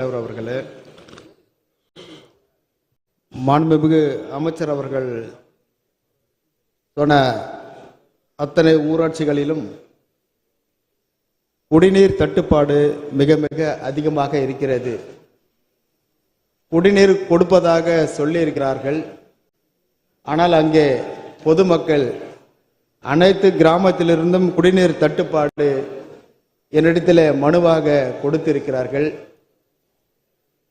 தலைவர் அவர்களே மாண்புமிகு அமைச்சர் அவர்கள் சொன்ன அத்தனை ஊராட்சிகளிலும் குடிநீர் தட்டுப்பாடு மிக மிக அதிகமாக இருக்கிறது. குடிநீர் கொடுப்பதாக சொல்லியிருக்கிறார்கள். ஆனால் அங்கே பொதுமக்கள் அனைத்து கிராமத்திலிருந்தும் குடிநீர் தட்டுப்பாடு என்னிடத்தில் மனுவாக கொடுத்திருக்கிறார்கள்.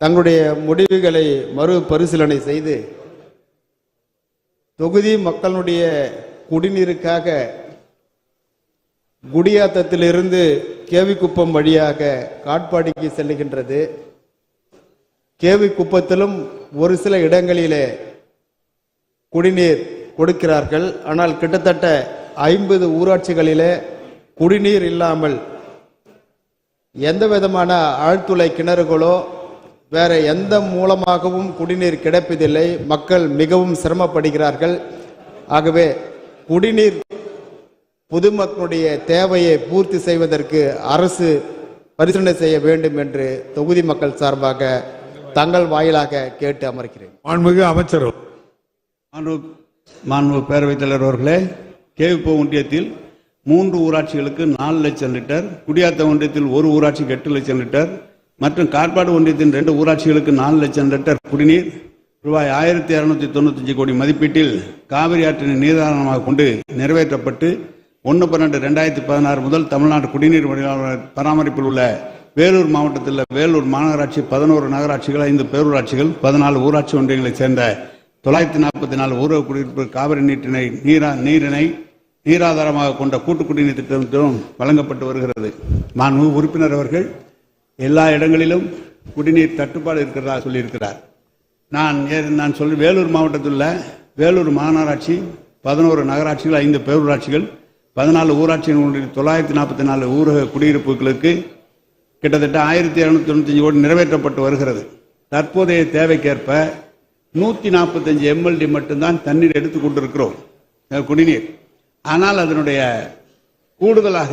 தங்களுடைய முடிவுகளை மறுபரிசீலனை செய்து தொகுதி மக்களுடைய குடிநீருக்காக குடியாத்தத்திலிருந்து கேவிக்குப்பம் வழியாக காட்பாடிக்கு செல்லுகின்றது கேவிக்குப்பத்திலும் ஒரு சில இடங்களிலே குடிநீர் கொடுக்கிறார்கள். ஆனால் கிட்டத்தட்ட ஐம்பது ஊராட்சிகளிலே குடிநீர் இல்லாமல் எந்த விதமான ஆழ்துளை கிணறுகளோ வேற எந்த மூலமாகவும் குடிநீர் கிடைப்பதில்லை. மக்கள் மிகவும் சிரமப்படுகிறார்கள். ஆகவே குடிநீர் பொதுமக்களுடைய தேவையை பூர்த்தி செய்வதற்கு அரசு பரிசீலனை செய்ய வேண்டும் என்று தொகுதி மக்கள் சார்பாக தங்கள் வாயிலாக கேட்டு அமர்கிறேன். மாண்புமிகு அமைச்சர் மாண்பு மாண்பு பேரவைத் தலைவர் அவர்களே கேவிப்போ ஒன்றியத்தில் மூன்று ஊராட்சிகளுக்கு நாலு லட்சம் லிட்டர் குடியாத்த ஒன்றியத்தில் ஒரு ஊராட்சிக்கு எட்டு லட்சம் லிட்டர் மற்றும் காட்பாடு ஒன்றியத்தின் ரெண்டு ஊராட்சிகளுக்கு நாலு லட்சம் லிட்டர் குடிநீர் ரூபாய் ஆயிரத்தி இருநூத்தி தொண்ணூத்தஞ்சு கோடி மதிப்பீட்டில் காவிரி ஆற்றினை நீராதாரமாக கொண்டு நிறைவேற்றப்பட்டு ஒன்று பன்னெண்டு ரெண்டாயிரத்தி பதினாறு முதல் தமிழ்நாடு குடிநீர் வடிகால் பராமரிப்பில் உள்ள வேலூர் மாவட்டத்தில் உள்ள வேலூர் மாநகராட்சி பதினோரு நகராட்சிகள் ஐந்து பேரூராட்சிகள் பதினாலு ஊராட்சி ஒன்றியங்களைச் சேர்ந்த தொள்ளாயிரத்தி நாற்பத்தி நாலு ஊரக குடியிருப்பு காவிரி நீட்டினை நீரா நீரினை நீராதாரமாக கொண்ட கூட்டு குடிநீர் திட்டத்திலும் வழங்கப்பட்டு வருகிறது. மாண்பு உறுப்பினர் அவர்கள் எல்லா இடங்களிலும் குடிநீர் தட்டுப்பாடு இருக்கிறதா சொல்லியிருக்கிறார். நான் நான் சொல்லி வேலூர் மாவட்டத்தில் உள்ள வேலூர் மாநகராட்சி பதினோரு நகராட்சிகள் ஐந்து பேரூராட்சிகள் பதினாலு ஊராட்சி தொள்ளாயிரத்தி நாற்பத்தி நாலு ஊரக குடியிருப்புகளுக்கு கிட்டத்தட்ட ஆயிரத்தி இரநூத்தி தொண்ணூத்தஞ்சு கோடி நிறைவேற்றப்பட்டு வருகிறது. தற்போதைய தேவைக்கேற்ப நூற்றி நாற்பத்தஞ்சு எம்எல்டி மட்டும்தான் தண்ணீர் எடுத்து கொண்டிருக்கிறோம் குடிநீர். ஆனால் அதனுடைய கூடுதலாக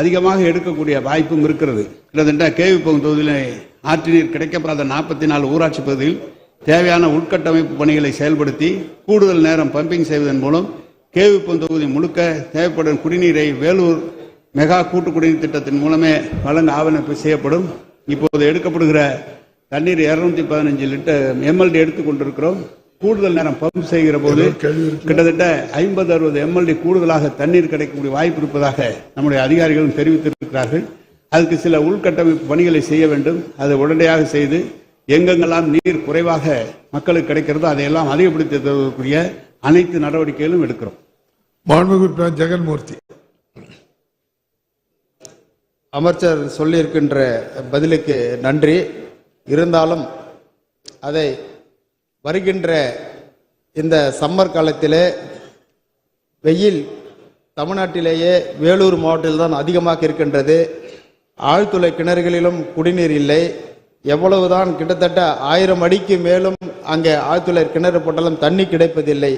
அதிகமாக எடுக்கக்கூடிய வாய்ப்பும் இருக்கிறது. கிட்டத்தட்ட கேவிப்பகம் தொகுதியில் ஆற்று நீர் கிடைக்கப்படாத நாற்பத்தி நாலு ஊராட்சி பகுதியில் தேவையான உள்கட்டமைப்பு பணிகளை செயல்படுத்தி கூடுதல் நேரம் பம்பிங் செய்வதன் மூலம் கேவிப்பம் தொகுதி முழுக்க தேவைப்படும் குடிநீரை வேலூர் மெகா கூட்டு குடிநீர் திட்டத்தின் மூலமே வழங்க ஆவணப்பு செய்யப்படும். இப்போது எடுக்கப்படுகிற தண்ணீர் இருநூத்தி பதினஞ்சு லிட்டர் எம்எல்டி எடுத்துக் கொண்டிருக்கிறோம். கூடுதல் நேரம் பம்ப் செய்கிற போது கிட்டத்தட்ட ஐம்பது அறுபது எம்எல்டி கூடுதலாக தண்ணீர் கிடைக்கக்கூடிய வாய்ப்பு இருப்பதாக நம்முடைய அதிகாரிகளும் தெரிவித்திருக்கிறார்கள். அதுக்கு சில உள்கட்டமைப்பு பணிகளை செய்ய வேண்டும். அதை உடனடியாக செய்து எங்கெங்கெல்லாம் நீர் குறைவாக மக்களுக்கு கிடைக்கிறதோ அதையெல்லாம் அதிகப்படுத்தி தருவதற்குரிய அனைத்து நடவடிக்கைகளும் எடுக்கிறோம். மாண்புமிகு ஜெகன்மூர்த்தி. அமைச்சர் சொல்லியிருக்கின்ற பதிலுக்கு நன்றி. இருந்தாலும் அதை வருகின்ற இந்த சம்மர் காலத்திலே வெயில் தமிழ்நாட்டிலேயே வேலூர் மாவட்டத்தில் தான் அதிகமாக இருக்கின்றது. ஆழ்துளை கிணறுகளிலும் குடிநீர் இல்லை. எவ்வளவுதான் கிட்டத்தட்ட ஆயிரம் அடிக்கு மேலும் அங்கே ஆழ்துளை கிணறு போட்டாலும் தண்ணி கிடைப்பதில்லை.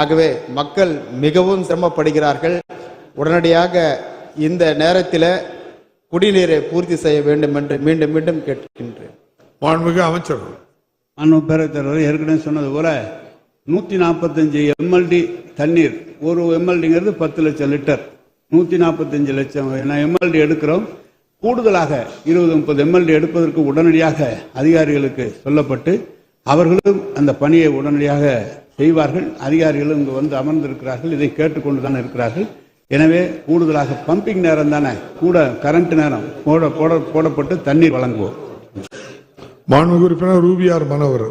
ஆகவே மக்கள் மிகவும் சிரமப்படுகிறார்கள். உடனடியாக இந்த நேரத்தில் குடிநீரை பூர்த்தி செய்ய வேண்டும் என்று மீண்டும் மீண்டும் கேட்கின்றேன் மாண்புமிகு அமைச்சர்கள் மாண்பு பேரவைத்தலைவர் ஏற்கனவே சொன்னது போல நூத்தி நாற்பத்தஞ்சு எம்எல்டி தண்ணீர். ஒரு எம்எல்டிங்கிறது பத்து லட்சம் லிட்டர். நூத்தி நாற்பத்தஞ்சு லட்சம். எம்எல்டி எடுக்கிறோம். கூடுதலாக இருபது முப்பது எம்எல்டி எடுப்பதற்கு உடனடியாக அதிகாரிகளுக்கு சொல்லப்பட்டு அவர்களும் அந்த பணியை உடனடியாக செய்வார்கள். அதிகாரிகளும் இங்கு வந்து அமர்ந்திருக்கிறார்கள். இதை கேட்டுக்கொண்டு தான் இருக்கிறார்கள். எனவே கூடுதலாக பம்பிங் நேரம் தானே. கூட கரண்ட் நேரம் போட போட போடப்பட்டு தண்ணீர் வழங்குவோம். மாண்புமிகு உறுப்பினர் ரூபியார் மனோகர்.